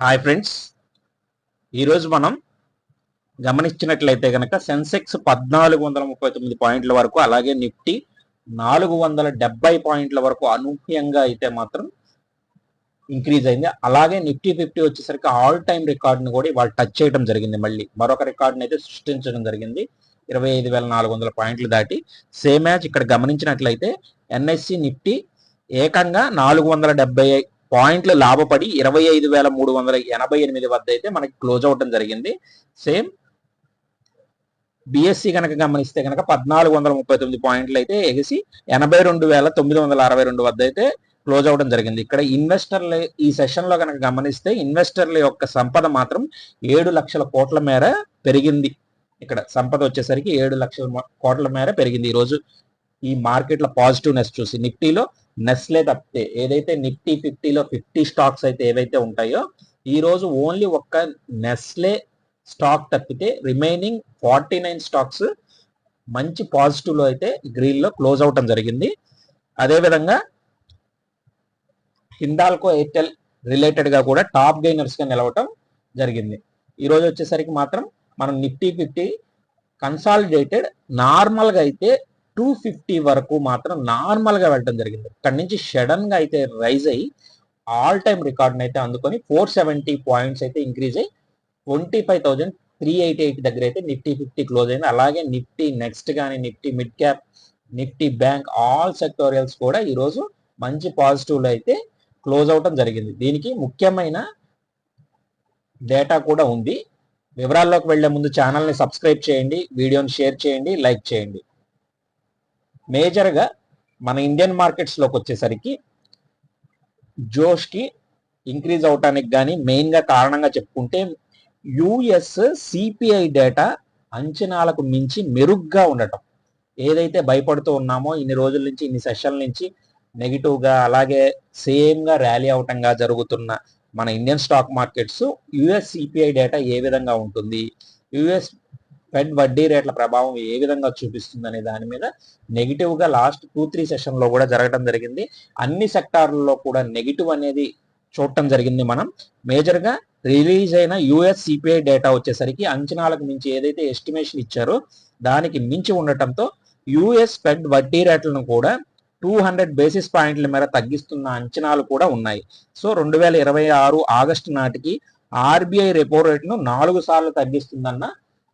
Hi friends ఈరోజు మనం గమనించినట్లయితే కనుక సెన్సెక్స్ పద్నాలుగు వందల ముప్పై తొమ్మిది పాయింట్ల వరకు అలాగే నిఫ్టీ నాలుగు వందల డెబ్బై పాయింట్ల వరకు అనూహ్యంగా అయితే మాత్రం ఇంక్రీజ్ అయింది. అలాగే నిఫ్టీ ఫిఫ్టీ వచ్చేసరికి ఆల్ టైమ్ రికార్డ్ని కూడా వాళ్ళు టచ్ చేయడం జరిగింది మళ్ళీ. మరొక రికార్డుని అయితే సృష్టించడం జరిగింది. ఇరవై ఐదు వేల నాలుగు వందల పాయింట్లు దాటి సేమ్ మ్యాచ్ ఇక్కడ గమనించినట్లయితే ఎన్ఎస్సి నిఫ్టీ ఏకంగా నాలుగు వందల డెబ్బై పాయింట్లు లాభపడి ఇరవై ఐదు వేల మూడు వందల ఎనభై ఎనిమిది వద్ద అయితే మనకి క్లోజ్ అవటం జరిగింది. సేమ్ బిఎస్సి కనుక గమనిస్తే కనుక పద్నాలుగు వందల ముప్పై తొమ్మిది పాయింట్లు అయితే ఎగిసి ఎనభై రెండు వేల తొమ్మిది వందల అరవై రెండు వద్ద అయితే క్లోజ్ అవడం జరిగింది. ఇక్కడ ఇన్వెస్టర్లు ఈ సెషన్లో కనుక గమనిస్తే ఇన్వెస్టర్ల యొక్క సంపద మాత్రం ఏడు లక్షల కోట్ల మేర పెరిగింది. ఇక్కడ సంపద వచ్చేసరికి ఏడు లక్షల కోట్ల మేర పెరిగింది. ఈ రోజు ఈ మార్కెట్ల పాజిటివ్నెస్ చూసి నిఫ్టీలో నెస్లే తప్పితే ఏదైతే నిఫ్టీ ఫిఫ్టీలో ఫిఫ్టీ స్టాక్స్ అయితే ఏవైతే ఉంటాయో ఈ రోజు ఓన్లీ ఒక్క నెస్లే స్టాక్ తప్పితే రిమైనింగ్ ఫార్టీ నైన్ స్టాక్స్ మంచి పాజిటివ్లో అయితే గ్రీన్లో క్లోజ్ అవటం జరిగింది. అదేవిధంగా హిందాల్కో ఎయిర్టెల్ రిలేటెడ్గా కూడా టాప్ గెయినర్స్గా నిలవటం జరిగింది. ఈ రోజు వచ్చేసరికి మాత్రం మనం నిఫ్టీ ఫిఫ్టీ కన్సాలిడేటెడ్ నార్మల్గా అయితే టూ ఫిఫ్టీ వరకు మాత్రం నార్మల్గా వెళ్ళడం జరిగింది. అక్కడి నుంచి సడన్గా అయితే రైజ్ అయ్యి ఆల్ టైమ్ రికార్డ్ని అయితే అందుకొని ఫోర్ సెవెంటీ పాయింట్స్ అయితే ఇంక్రీజ్ అయ్యి twenty five thousand three eighty eight దగ్గర అయితే నిఫ్టీ ఫిఫ్టీ క్లోజ్ అయింది. అలాగే నిఫ్టీ నెక్స్ట్ కానీ Nifty mid cap Nifty bank all sectorials కూడా ఈరోజు మంచి పాజిటివ్లు అయితే క్లోజ్ అవటం జరిగింది. దీనికి ముఖ్యమైన డేటా కూడా ఉంది. వివరాల్లోకి వెళ్ళే ముందు ఛానల్ని సబ్స్క్రైబ్ చేయండి వీడియోని షేర్ చేయండి లైక్ చేయండి. మేజర్గా మన ఇండియన్ మార్కెట్స్లోకి వచ్చేసరికి జోష్కి ఇంక్రీజ్ అవటానికి కానీ మెయిన్గా కారణంగా చెప్పుకుంటే యుఎస్ సిపిఐ డేటా అంచనాలకు మించి మెరుగ్గా ఉండటం. ఏదైతే భయపడుతూ ఉన్నామో ఇన్ని రోజుల నుంచి ఇన్ని సెషన్ల నుంచి నెగిటివ్గా అలాగే సేమ్గా ర్యాలీ అవటంగా జరుగుతున్న మన Indian stock markets US CPI data ఏ విధంగా ఉంటుంది? యుఎస్ ఫెడ్ వడ్డీ రేట్ల ప్రభావం ఏ విధంగా చూపిస్తుంది అనే దాని మీద నెగిటివ్గా లాస్ట్ టూ త్రీ సెషన్లో కూడా జరగడం జరిగింది. అన్ని సెక్టార్లలో కూడా నెగిటివ్ అనేది చూడటం జరిగింది మనం. మేజర్గా రిలీజ్ అయిన యుఎస్ సిపిఐ డేటా వచ్చేసరికి అంచనాలకు మించి ఏదైతే ఎస్టిమేషన్ ఇచ్చారో దానికి మించి ఉండటంతో యుఎస్ ఫెడ్ వడ్డీ రేట్లను కూడా టూ హండ్రెడ్ బేసిస్ పాయింట్ల మేర తగ్గిస్తున్న అంచనాలు కూడా ఉన్నాయి. సో రెండు వేల ఇరవై ఆరు ఆగస్టు నాటికి ఆర్బీఐ రెపో రేట్ను నాలుగు సార్లు తగ్గిస్తుందన్న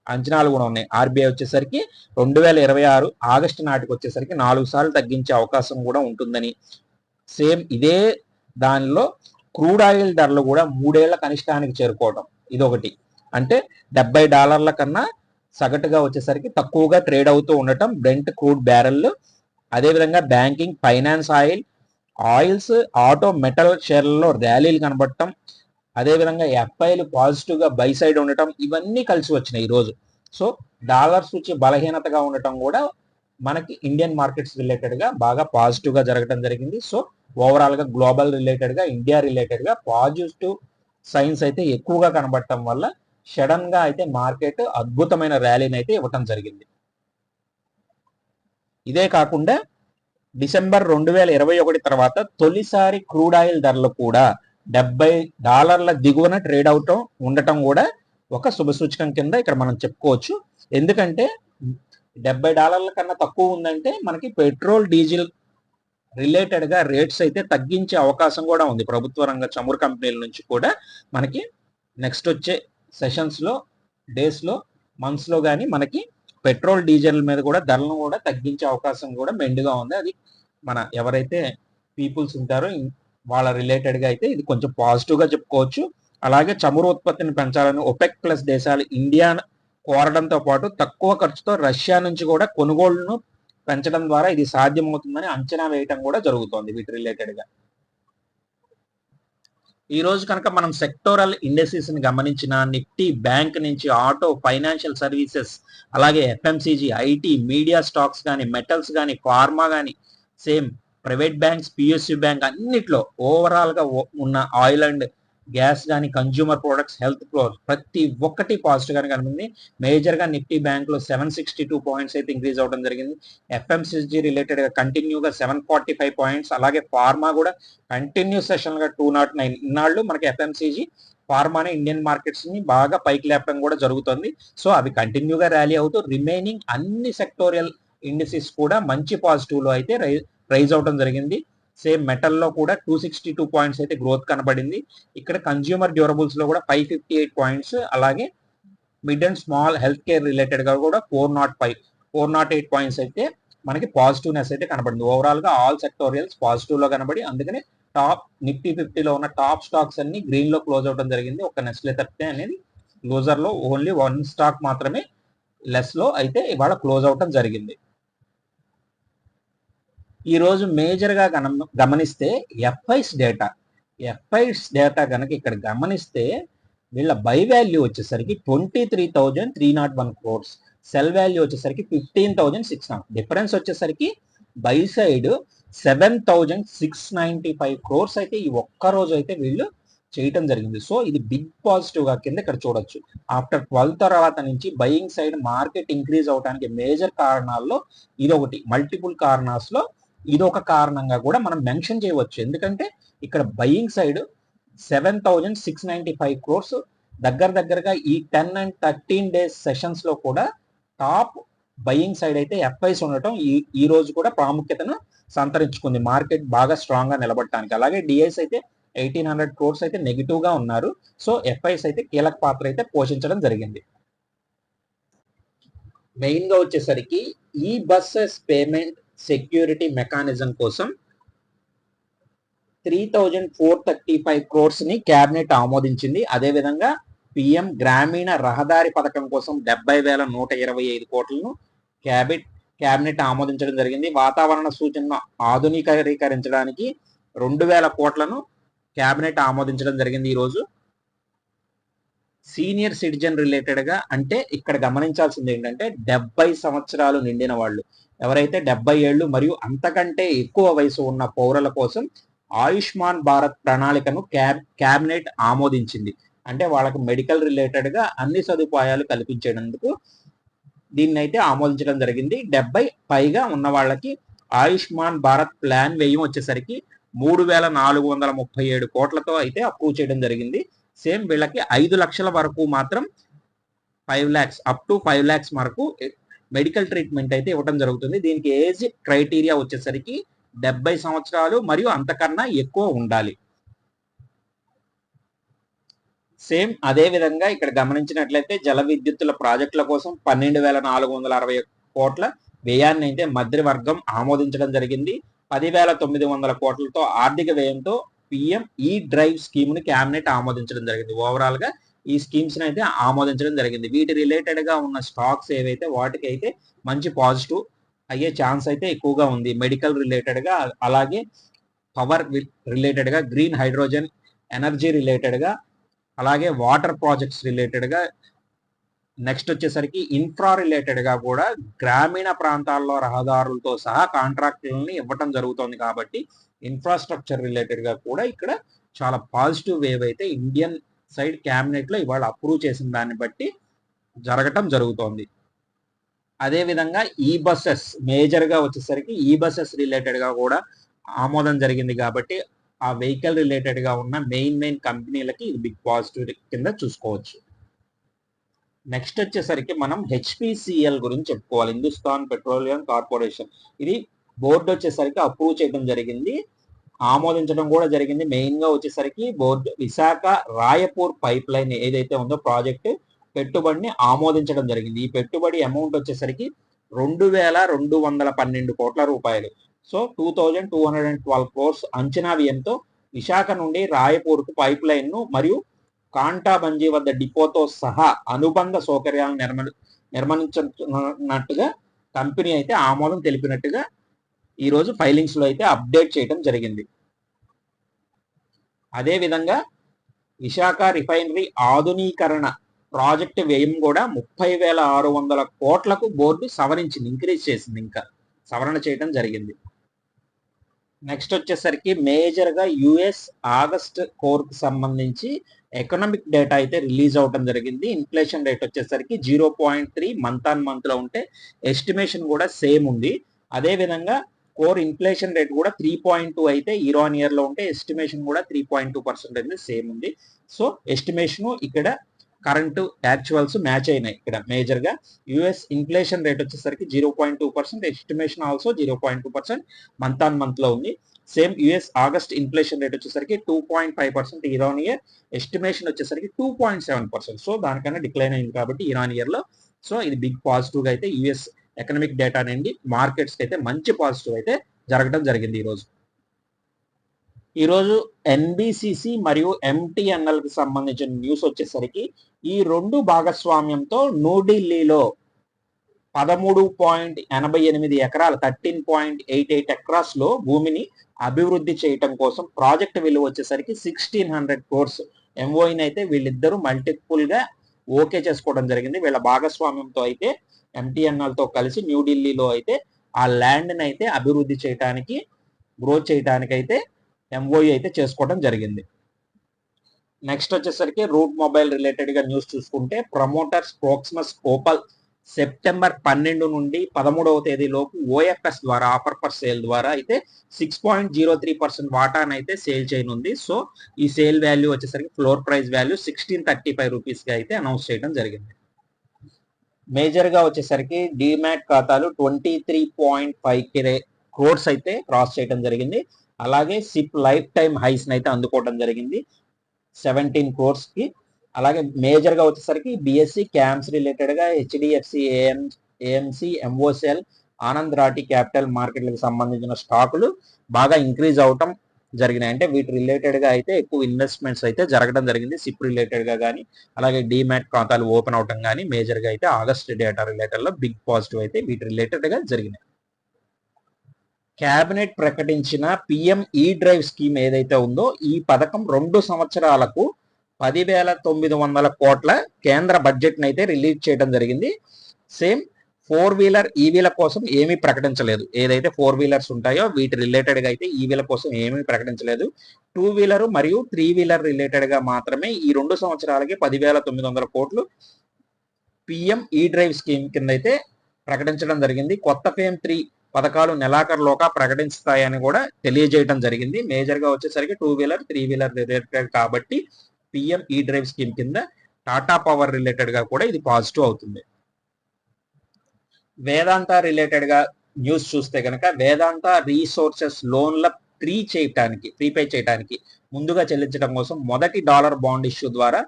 అంచనాలు కూడా ఉన్నాయి. ఆర్బీఐ వచ్చేసరికి రెండు వేల ఇరవై ఆరు ఆగస్టు నాటికి వచ్చేసరికి నాలుగు సార్లు తగ్గించే అవకాశం కూడా ఉంటుందని. సేమ్ ఇదే దానిలో క్రూడ్ ఆయిల్ ధరలు కూడా మూడేళ్ళ కనిష్టానికి చేరుకోవడం ఇదొకటి. అంటే డెబ్బై డాలర్ల కన్నా సగటుగా వచ్చేసరికి తక్కువగా ట్రేడ్ అవుతూ ఉండటం బ్రెంట్ క్రూడ్ బ్యారెల్ అదేవిధంగా banking finance oil oils auto metal షేర్లలో ర్యాలీలు కనబడటం అదేవిధంగా ఎఫ్ఐలు పాజిటివ్గా బై సైడ్ ఉండటం ఇవన్నీ కలిసి వచ్చినాయి ఈ రోజు. సో డాలర్ సూచి బలహీనతగా ఉండటం కూడా మనకి ఇండియన్ మార్కెట్స్ రిలేటెడ్గా బాగా పాజిటివ్గా జరగడం జరిగింది. సో ఓవరాల్గా గ్లోబల్ రిలేటెడ్గా ఇండియా రిలేటెడ్గా పాజిటివ్ సైన్స్ అయితే ఎక్కువగా కనబడటం వల్ల సడన్గా అయితే మార్కెట్ అద్భుతమైన ర్యాలీని అయితే ఇవ్వటం జరిగింది. ఇదే కాకుండా డిసెంబర్ రెండు వేల ఇరవై ఒకటి తర్వాత తొలిసారి క్రూడ్ ఆయిల్ ధరలు కూడా డెబ్బై డాలర్ల దిగువన ట్రేడ్ అవటం ఉండటం కూడా ఒక శుభసూచకం కింద ఇక్కడ మనం చెప్పుకోవచ్చు. ఎందుకంటే డెబ్బై డాలర్ల కన్నా తక్కువ ఉందంటే మనకి పెట్రోల్ డీజిల్ రిలేటెడ్గా రేట్స్ అయితే తగ్గించే అవకాశం కూడా ఉంది. ప్రభుత్వ రంగ చమురు కంపెనీల నుంచి కూడా మనకి నెక్స్ట్ వచ్చే సెషన్స్లో డేస్లో మంత్స్లో కానీ మనకి పెట్రోల్ డీజిల్ మీద కూడా ధరలను కూడా తగ్గించే అవకాశం కూడా మెండుగా ఉంది. అది మన ఎవరైతే పీపుల్స్ ఉంటారో వాళ్ళ రిలేటెడ్గా అయితే ఇది కొంచెం పాజిటివ్గా చెప్పుకోవచ్చు. అలాగే చమురు ఉత్పత్తిని పెంచాలని ఒపెక్ ప్లస్ దేశాలు ఇండియా కోరడంతో పాటు తక్కువ ఖర్చుతో రష్యా నుంచి కూడా కొనుగోళ్ళను పెంచడం ద్వారా ఇది సాధ్యమవుతుందని అంచనా వేయటం కూడా జరుగుతోంది వీటి రిలేటెడ్గా. ఈ రోజు కనుక మనం సెక్టోరల్ ఇండస్ట్రీస్ని గమనించిన నిఫ్టీ బ్యాంక్ నుంచి ఆటో ఫైనాన్షియల్ సర్వీసెస్ అలాగే ఎఫ్ఎంసీజీ ఐటీ మీడియా స్టాక్స్ కానీ మెటల్స్ కానీ ఫార్మా కానీ same private banks PSU bank అన్నిట్లో ఓవరాల్గా ఉన్న ఆయిల్ అండ్ గ్యాస్ కానీ కన్జ్యూమర్ ప్రొడక్ట్స్ హెల్త్ క్లోజ్ ప్రతి ఒక్కటి పాజిటివ్గానే కనిపింది. మేజర్గా నిఫ్టీ బ్యాంక్లో సెవెన్ సిక్స్టీ టూ పాయింట్స్ అయితే ఇంక్రీజ్ అవడం జరిగింది. ఎఫ్ఎంసీజీ రిలేటెడ్గా కంటిన్యూగా కంటిన్యూ గా సెవెన్ ఫార్టీ ఫైవ్ పాయింట్స్ అలాగే ఫార్మా కూడా కంటిన్యూ సెషన్గా టూ నాట్ నైన్. ఇన్నాళ్ళు మనకి ఎఫ్ఎంసీజీ ఫార్మానే ఇండియన్ మార్కెట్స్ని బాగా పైకి లేపడం కూడా జరుగుతుంది. సో అవి కంటిన్యూగా ర్యాలీ అవుతూ రిమైనింగ్ అన్ని సెక్టోరియల్ ఇండిసిస్ కూడా మంచి పాజిటివ్లో అయితే రైజ్ అవడం జరిగింది. సేమ్ మెటల్లో కూడా టూ సిక్స్టీ టూ పాయింట్స్ అయితే గ్రోత్ కనబడింది. ఇక్కడ కన్జ్యూమర్ డ్యూరబుల్స్లో కూడా ఫైవ్ ఫిఫ్టీ ఎయిట్ పాయింట్స్ అలాగే mid and small health care రిలేటెడ్గా కూడా four naught five four naught eight points అయితే మనకి పాజిటివ్నెస్ అయితే కనబడింది. ఓవరాల్గా ఆల్ సెక్టోరియల్స్ పాజిటివ్లో కనబడి అందుకనే టాప్ నిఫ్టీ ఫిఫ్టీలో ఉన్న టాప్ స్టాక్స్ అన్ని గ్రీన్లో క్లోజ్ అవడం జరిగింది. ఒక నెస్లే తప్పితే అనేది క్లోజర్లో ఓన్లీ వన్ స్టాక్ మాత్రమే లెస్లో అయితే ఇవాళ క్లోజ్ అవటం జరిగింది. ఈరోజు మేజర్గా గమ గమనిస్తే ఎఫ్ఐస్ డేటా ఎఫ్ఐస్ డేటా కనుక ఇక్కడ గమనిస్తే వీళ్ళ బై వాల్యూ వచ్చేసరికి twenty three thousand three naught one crores sell value వచ్చేసరికి ఫిఫ్టీన్ థౌజండ్ సిక్స్ డిఫరెన్స్ వచ్చేసరికి buy side seven thousand six ninety five crores అయితే ఈ ఒక్క రోజు అయితే వీళ్ళు చేయటం జరిగింది. సో ఇది బిగ్ పాజిటివ్గా కింద ఇక్కడ చూడొచ్చు. ఆఫ్టర్ ట్వెల్వ్ తర్వాత నుంచి బయింగ్ సైడ్ మార్కెట్ ఇంక్రీజ్ అవడానికి మేజర్ కారణాల్లో ఇది ఒకటి మల్టిపుల్ కారణాస్లో ఇది ఒక కారణంగా కూడా మనం మెన్షన్ చేయవచ్చు. ఎందుకంటే ఇక్కడ buying side seven thousand six ninety five crores దగ్గర దగ్గరగా ఈ టెన్ అండ్ థర్టీన్ డేస్ సెషన్స్లో కూడా టాప్ బయింగ్ సైడ్ అయితే ఎఫ్ఐస్ ఉండటం ఈ ఈ రోజు కూడా ప్రాముఖ్యతను సంతరించుకుంది. మార్కెట్ బాగా స్ట్రాంగ్గా నిలబడటానికి. అలాగే డిఐస్ అయితే ఎయిటీన్ హండ్రెడ్ క్రోర్స్ అయితే నెగిటివ్గా ఉన్నారు. సో ఎఫ్ఐస్ అయితే కీలక పాత్ర అయితే పోషించడం జరిగింది. మెయిన్గా వచ్చేసరికి ఈ బస్సెస్ పేమెంట్ సెక్యూరిటీ మెకానిజం కోసం three thousand four thirty five క్రోర్స్ని cabinet ఆమోదించింది. అదే విధంగా పిఎం గ్రామీణ రహదారి పథకం కోసం డెబ్బై వేల నూట ఇరవై ఐదు కోట్లను క్యాబినెట్ క్యాబినెట్ ఆమోదించడం జరిగింది. వాతావరణ సూచనను ఆధునీకరీకరించడానికి రెండు వేల కోట్లను క్యాబినెట్ ఆమోదించడం జరిగింది ఈరోజు సీనియర్ సిటిజన్ రిలేటెడ్గా అంటే ఇక్కడ గమనించాల్సింది ఏంటంటే డెబ్బై సంవత్సరాలు నిండిన వాళ్ళు. ఎవరైతే డెబ్బై ఏళ్ళు మరియు అంతకంటే ఎక్కువ వయసు ఉన్న పౌరుల కోసం ఆయుష్మాన్ భారత్ ప్రణాళికను క్యాబ్ క్యాబినెట్ ఆమోదించింది. అంటే వాళ్ళకు మెడికల్ రిలేటెడ్గా అన్ని సదుపాయాలు కల్పించేందుకు దీన్ని అయితే ఆమోదించడం జరిగింది. డెబ్బై పైగా ఉన్న వాళ్ళకి ఆయుష్మాన్ భారత్ ప్లాన్ వ్యయం వచ్చేసరికి మూడు వేల నాలుగు వందల ముప్పై ఏడు కోట్లతో అయితే అప్రూవ్ చేయడం జరిగింది. సేమ్ వీళ్ళకి ఐదు లక్షల వరకు మాత్రం five lakhs up to five lakhs వరకు మెడికల్ ట్రీట్మెంట్ అయితే ఇవ్వడం జరుగుతుంది. దీనికి ఏజ్ క్రైటీరియా వచ్చేసరికి డెబ్బై సంవత్సరాలు మరియు అంతకన్నా ఎక్కువ ఉండాలి. సేమ్ అదే విధంగా ఇక్కడ గమనించినట్లయితే జల విద్యుత్తుల ప్రాజెక్టుల కోసం పన్నెండు వేల నాలుగు వందల అరవై కోట్ల వ్యయాన్ని అయితే మధ్యవర్గం ఆమోదించడం జరిగింది. పదివేల తొమ్మిది వందల కోట్లతో ఆర్థిక వ్యయంతో పిఎం ఈ డ్రైవ్ స్కీమ్ని క్యాబినెట్ ఆమోదించడం జరిగింది. ఓవరాల్గా ఈ స్కీమ్స్ అయితే ఆమోదించడం జరిగింది. వీటి రిలేటెడ్గా ఉన్న స్టాక్స్ ఏవైతే వాటికి అయితే మంచి పాజిటివ్ అయ్యే ఛాన్స్ అయితే ఎక్కువగా ఉంది. మెడికల్ రిలేటెడ్గా అలాగే పవర్ రిలేటెడ్గా గ్రీన్ హైడ్రోజన్ ఎనర్జీ రిలేటెడ్గా అలాగే వాటర్ ప్రాజెక్ట్స్ రిలేటెడ్గా నెక్స్ట్ వచ్చేసరికి ఇన్ఫ్రా రిలేటెడ్గా కూడా గ్రామీణ ప్రాంతాల్లో రహదారులతో సహా కాంట్రాక్టులని ఇవ్వటం జరుగుతోంది కాబట్టి ఇన్ఫ్రాస్ట్రక్చర్ రిలేటెడ్గా కూడా ఇక్కడ చాలా పాజిటివ్ వేవ్ అయితే ఇండియన్ సైడ్ క్యాబినెట్లో ఇవాళ అప్రూవ్ చేసిన దాన్ని బట్టి జరగటం జరుగుతోంది. అదేవిధంగా ఈ బస్సెస్ మేజర్గా వచ్చేసరికి ఈ బస్సెస్ రిలేటెడ్గా కూడా ఆమోదం జరిగింది కాబట్టి ఆ వెహికల్ రిలేటెడ్గా ఉన్న మెయిన్ మెయిన్ కంపెనీలకి ఇది బిగ్ పాజిటివ్ కింద చూసుకోవచ్చు. నెక్స్ట్ వచ్చేసరికి మనం హెచ్పిసిఎల్ గురించి చెప్పుకోవాలి. Hindustan petroleum corporation. ఇది బోర్డు వచ్చేసరికి అప్రూవ్ చేయడం జరిగింది. ఆమోదించడం కూడా జరిగింది. మెయిన్గా వచ్చేసరికి board Visakha Raipur pipeline ఏదైతే ఉందో ప్రాజెక్ట్ పెట్టుబడిని ఆమోదించడం జరిగింది. ఈ పెట్టుబడి అమౌంట్ వచ్చేసరికి రెండు వేల రెండు వందల పన్నెండు కోట్ల రూపాయలు. So two thousand two hundred and twelve crores అంచనా వ్యయంతో విశాఖ నుండి రాయపూర్కు పైప్ లైన్ను మరియు కాంటాబంజీ వద్ద డిపోతో సహా అనుబంధ సౌకర్యాలను నిర్మ నిర్మించనున్నట్టుగా కంపెనీ అయితే ఆమోదం తెలిపినట్టుగా ఈ రోజు ఫైలింగ్స్లో అయితే అప్డేట్ చేయడం జరిగింది. అదేవిధంగా విశాఖ రిఫైనరీ ఆధునీకరణ ప్రాజెక్ట్ వ్యయం కూడా ముప్పై వేల ఆరు వందల కోట్లకు బోర్డు సవరించింది ఇంక్రీజ్ చేసింది ఇంకా. సవరణ చేయడం జరిగింది. నెక్స్ట్ వచ్చేసరికి మేజర్గా యుఎస్ ఆగస్ట్ కోర్కు సంబంధించి ఎకనామిక్ డేటా అయితే రిలీజ్ అవడం జరిగింది. ఇన్ఫ్లేషన్ రేట్ వచ్చేసరికి zero point three month on మంత్లో ఉంటే ఎస్టిమేషన్ కూడా సేమ్ ఉంది. అదే విధంగా కోర్ ఇన్ఫ్లేషన్ రేట్ కూడా త్రీ పాయింట్ టూ అయితే ఇయర్ ఆన్ ఇయర్లో ఉంటే ఎస్టిమేషన్ కూడా త్రీ పాయింట్ టూ పర్సెంట్ అనేది సేమ్ ఉంది. సో ఎస్టిమేషన్ ఇక్కడ కరెంట్ యాక్చువల్స్ మ్యాచ్ అయినాయి ఇక్కడ మేజర్గా. యుఎస్ ఇన్ఫ్లేషన్ రేట్ వచ్చేసరికి zero point two percent estimation also zero point two percent month on మంత్లో ఉంది. Same US August inflation rate వచ్చేసరికి two point five percent year on year estimation వచ్చేసరికి two point seven percent so దానికన్నా decline అయింది కాబట్టి year on ఇయర్లో. So ఇది big పాజిటివ్గా అయితే యుఎస్ ఎకనామిక్ డేటా నుండి మార్కెట్స్కి అయితే మంచి పాజిటివ్ అయితే జరగడం జరిగింది ఈరోజు ఈరోజు ఎన్బిసిసి మరియు ఎంటీఎన్ఎల్కి సంబంధించిన న్యూస్ వచ్చేసరికి ఈ రెండు భాగస్వామ్యంతో న్యూఢిల్లీలో పదమూడు పాయింట్ ఎనభై ఎనిమిది ఎకరాలు థర్టీన్ పాయింట్ ఎయిట్ ఎయిట్ ఎకరాస్లో భూమిని అభివృద్ధి చేయటం కోసం ప్రాజెక్ట్ విలువ వచ్చేసరికి సిక్స్టీన్ హండ్రెడ్ కోర్స్ ఎంఓయిన్ అయితే వీళ్ళిద్దరూ మల్టిపుల్గా ఓకే చేసుకోవడం జరిగింది. వీళ్ళ భాగస్వామ్యంతో అయితే ఎంటీఎన్ఎల్తో కలిసి న్యూఢిల్లీలో అయితే ఆ ల్యాండ్ని అయితే అభివృద్ధి చేయడానికి గ్రోత్ చేయడానికి అయితే ఎంఓఈ అయితే చేసుకోవడం జరిగింది. నెక్స్ట్ వచ్చేసరికి రూట్ మొబైల్ రిలేటెడ్గా న్యూస్ చూసుకుంటే ప్రమోటర్ స్పోక్స్మస్ ఓపల్ సెప్టెంబర్ పన్నెండు నుండి పదమూడవ తేదీలోపు ఓఎఫ్ఎస్ ద్వారా ఆఫర్ పర్ సేల్ ద్వారా అయితే six point zero three percent వాటాను అయితే సేల్ చేయనుంది. సో ఈ సేల్ వాల్యూ వచ్చేసరికి floor price value sixteen thirty five రూపీస్గా అయితే అనౌన్స్ చేయడం జరిగింది. మేజర్గా వచ్చేసరికి డిమాట్ ఖాతాలు ట్వంటీ త్రీ పాయింట్ ఫైవ్ కిరే క్రోడ్స్ అయితే క్రాస్ చేయడం జరిగింది. అలాగే సిప్ లైఫ్ టైం హైస్ అయితే అందుకోవడం జరిగింది. సెవెంటీన్ క్రోర్స్కి. అలాగే మేజర్గా వచ్చేసరికి బిఎస్సి క్యాంప్స్ రిలేటెడ్గా HDFC AM AMC MOCL Anand Rathi capital మార్కెట్లకు సంబంధించిన స్టాకులు బాగా ఇంక్రీజ్ అవటం జరిగినాయి. అంటే వీటి రిలేటెడ్గా అయితే ఎక్కువ ఇన్వెస్ట్మెంట్స్ అయితే జరగడం జరిగింది. సిప్ రిలేటెడ్గా కానీ అలాగే డిమాట్ ఖాతాలు ఓపెన్ అవటం కానీ మేజర్గా అయితే ఆగస్ట్ డేటా రిలేటెడ్లో బిగ్ పాజిటివ్ అయితే వీటి రిలేటెడ్గా జరిగినాయి. క్యాబినెట్ ప్రకటించిన పిఎం ఈ డ్రైవ్ స్కీమ్ ఏదైతే ఉందో ఈ పథకం రెండు సంవత్సరాలకు పదివేల తొమ్మిది వందల కోట్ల కేంద్ర బడ్జెట్ అయితే రిలీజ్ చేయడం జరిగింది. సేమ్ ఫోర్ వీలర్ ఈవీల కోసం ఏమీ ప్రకటించలేదు. ఏదైతే ఫోర్ వీలర్స్ ఉంటాయో వీటి రిలేటెడ్గా అయితే ఈవీల కోసం ఏమీ ప్రకటించలేదు. టూ వీలర్ మరియు త్రీ వీలర్ రిలేటెడ్గా మాత్రమే ఈ రెండు సంవత్సరాలకి పదివేల తొమ్మిది వందల కోట్లు పిఎం ఈ డ్రైవ్ స్కీమ్ కింద అయితే ప్రకటించడం జరిగింది. కొత్త ఫేమ్ త్రీ పథకాలు నెలాఖరులోగా ప్రకటిస్తాయని కూడా తెలియజేయడం జరిగింది. మేజర్గా వచ్చేసరికి two wheeler three wheeler related కాబట్టి పిఎం ఈ డ్రైవ్ స్కీమ్ కింద టాటా పవర్ రిలేటెడ్గా కూడా ఇది పాజిటివ్ అవుతుంది. వేదాంత రిలేటెడ్గా న్యూస్ చూస్తే కనుక వేదాంత రీసోర్సెస్ లోన్ల ప్రీ చేయటానికి ప్రీపే చేయటానికి ముందుగా చెల్లించడం కోసం మొదటి డాలర్ బాండ్ ఇష్యూ ద్వారా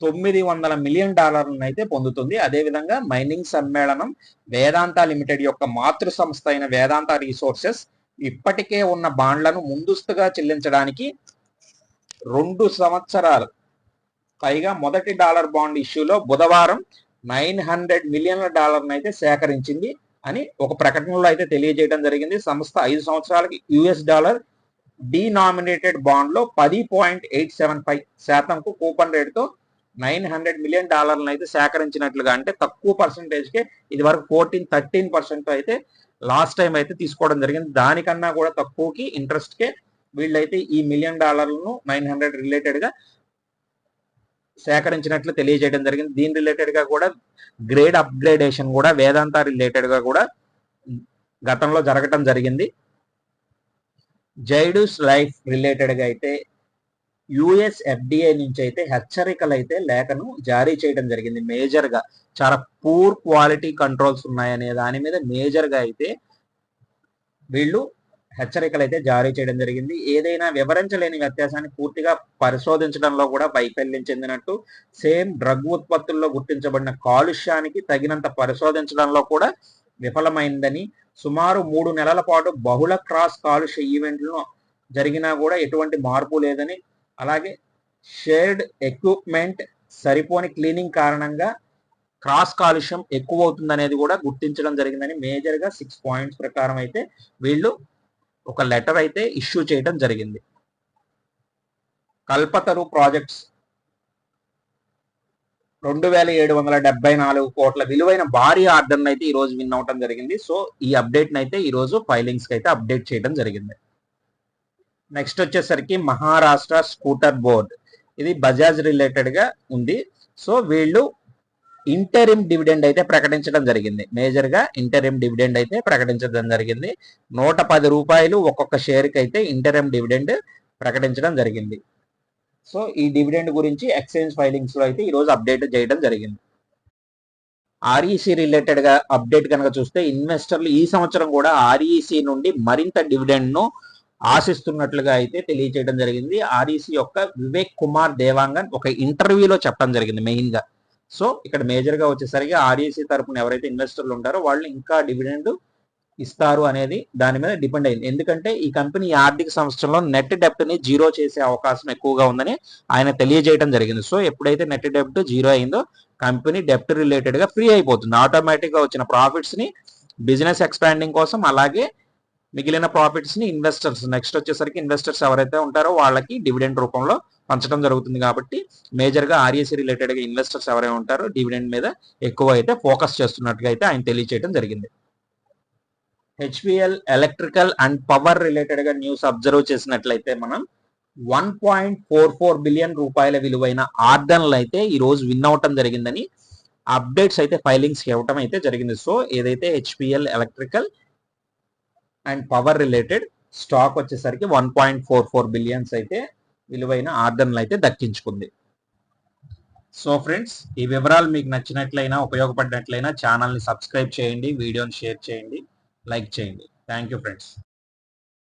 తొమ్మిది వందల మిలియన్ డాలర్లను అయితే పొందుతుంది. అదేవిధంగా మైనింగ్ సమ్మేళనం వేదాంత లిమిటెడ్ యొక్క మాతృ సంస్థ అయిన వేదాంత రీసోర్సెస్ ఇప్పటికే ఉన్న బాండ్లను ముందస్తుగా చెల్లించడానికి రెండు సంవత్సరాలు. పైగా మొదటి డాలర్ బాండ్ ఇష్యూలో బుధవారం నైన్ హండ్రెడ్ మిలియన్ల డాలర్ను అయితే సేకరించింది అని ఒక ప్రకటనలో అయితే తెలియజేయడం జరిగింది. సంస్థ ఐదు సంవత్సరాలకి యుఎస్ డాలర్ డీనామినేటెడ్ బాండ్లో పది పాయింట్ ఎయిట్ సెవెన్ ఫైవ్ శాతంకు కూపన్ రేటుతో నైన్ హండ్రెడ్ మిలియన్ డాలర్లను అయితే సేకరించినట్లుగా అంటే తక్కువ పర్సంటేజ్కే ఇది వరకు ఫోర్టీన్ థర్టీన్ పర్సెంట్ అయితే లాస్ట్ టైం అయితే తీసుకోవడం జరిగింది. దానికన్నా కూడా తక్కువకి ఇంట్రెస్ట్కే వీళ్ళైతే ఈ మిలియన్ డాలర్లను నైన్ హండ్రెడ్ రిలేటెడ్గా సేకరించినట్లు తెలియజేయడం జరిగింది. దీని రిలేటెడ్గా కూడా గ్రేడ్ అప్గ్రేడేషన్ కూడా వేదాంత రిలేటెడ్గా కూడా గతంలో జరగటం జరిగింది. జైడూస్ లైఫ్ రిలేటెడ్గా అయితే యుఎస్ ఎఫ్డిఐ నుంచి అయితే హెచ్చరికలు అయితే లేఖను జారీ చేయడం జరిగింది. మేజర్గా చాలా పూర్ క్వాలిటీ కంట్రోల్స్ ఉన్నాయనే దాని మీద మేజర్గా అయితే వీళ్ళు హెచ్చరికలు అయితే జారీ చేయడం జరిగింది. ఏదైనా వివరించలేని వ్యత్యాసాన్ని పూర్తిగా పరిశోధించడంలో కూడా వైఫల్యం చెందినట్టు సేమ్ డ్రగ్ ఉత్పత్తుల్లో గుర్తించబడిన కాలుష్యానికి తగినంత పరిశోధించడంలో కూడా విఫలమైందని సుమారు మూడు నెలల పాటు బహుళ క్రాస్ కాలుష్య ఈవెంట్లు జరిగినా కూడా ఎటువంటి మార్పు లేదని అలాగే షేర్డ్ ఎక్విప్మెంట్ సరిపోని క్లీనింగ్ కారణంగా క్రాస్ కాలుష్యం ఎక్కువ అవుతుంది అనేది కూడా గుర్తించడం జరిగిందని మేజర్గా సిక్స్ పాయింట్స్ ప్రకారం అయితే వీళ్ళు ఒక లెటర్ అయితే ఇష్యూ చేయడం జరిగింది. కల్పతరు ప్రాజెక్ట్స్ రెండు వేల ఏడు వందల డెబ్బై నాలుగు కోట్ల విలువైన భారీ ఆర్డర్ని అయితే ఈరోజు విన్ అవటం జరిగింది. సో ఈ అప్డేట్ని అయితే ఈరోజు ఫైలింగ్స్కి అయితే అప్డేట్ చేయడం జరిగింది. నెక్స్ట్ వచ్చేసరికి మహారాష్ట్ర స్కూటర్ బోర్డ్. ఇది బజాజ్ రిలేటెడ్గా ఉంది. సో వీళ్ళు ఇంటరిమ్ డివిడెండ్ అయితే ప్రకటించడం జరిగింది. మేజర్గా ఇంటరిమ్ డివిడెండ్ అయితే ప్రకటించడం జరిగింది. నూట పది రూపాయలు ఒక్కొక్క షేర్కి అయితే ఇంటరిమ్ డివిడెండ్ ప్రకటించడం జరిగింది. సో ఈ డివిడెండ్ గురించి ఎక్స్చేంజ్ ఫైలింగ్స్లో అయితే ఈరోజు అప్డేట్ చేయడం జరిగింది. ఆర్ఈసీ రిలేటెడ్గా అప్డేట్ కనుక చూస్తే ఇన్వెస్టర్లు ఈ సంవత్సరం కూడా ఆర్ఈసీ నుండి మరింత డివిడెండ్ను ఆశిస్తున్నట్లుగా అయితే తెలియజేయడం జరిగింది. ఆర్ఈసీ యొక్క వివేక్ కుమార్ దేవాంగన్ ఒక ఇంటర్వ్యూలో చెప్పడం జరిగింది మెయిన్గా. సో ఇక్కడ మేజర్గా వచ్చేసరికి ఆర్ఈసి తరపున ఎవరైతే ఇన్వెస్టర్లు ఉంటారో వాళ్ళు ఇంకా డివిడెండ్ ఇస్తారు అనేది దాని మీద డిపెండ్ అయింది. ఎందుకంటే ఈ కంపెనీ ఆర్థిక సంవత్సరంలో నెట్ డెప్ట్ని జీరో చేసే అవకాశం ఎక్కువగా ఉందని ఆయన తెలియజేయడం జరిగింది. సో ఎప్పుడైతే నెట్ డెప్ట్ జీరో అయిందో కంపెనీ డెప్ట్ రిలేటెడ్గా ఫ్రీ అయిపోతుంది. ఆటోమేటిక్గా వచ్చిన ప్రాఫిట్స్ని బిజినెస్ ఎక్స్పాండింగ్ కోసం అలాగే మిగిలిన ప్రాఫిట్స్ని ఇన్వెస్టర్స్ నెక్స్ట్ వచ్చేసరికి ఇన్వెస్టర్స్ ఎవరైతే ఉంటారో వాళ్ళకి డివిడెండ్ రూపంలో పంచడం జరుగుతుంది కాబట్టి మేజర్గా గా రిలేటెడ్గా ఇన్వెస్టర్స్ ఎవరై ఉంటారో డివిడెండ్ మీద ఎక్కువ అయితే ఫోకస్ చేస్తున్నట్టుగా అయితే ఆయన తెలియచేయడం జరిగింది. హెచ్పిఎల్ ఎలక్ట్రికల్ అండ్ పవర్ రిలేటెడ్గా న్యూస్ అబ్జర్వ్ చేసినట్లయితే మనం one point four four billion రూపాయల విలువైన ఆర్డర్లు అయితే ఈ రోజు విన్ అవటం జరిగిందని అప్డేట్స్ అయితే ఫైలింగ్స్ ఇవ్వటం అయితే జరిగింది. సో ఏదైతే HPL electrical and power related stock వచ్చేసరికి one point four four billions అయితే విలువైన ఆర్డర్లు అయితే దక్కించుకుంది. సో ఫ్రెండ్స్ ఈ వివరాలు మీకు నచ్చినట్లయినా ఉపయోగపడినట్లయినా ఛానల్ని సబ్స్క్రైబ్ చేయండి వీడియోని షేర్ చేయండి లైక్ చేయండి. Thank you friends.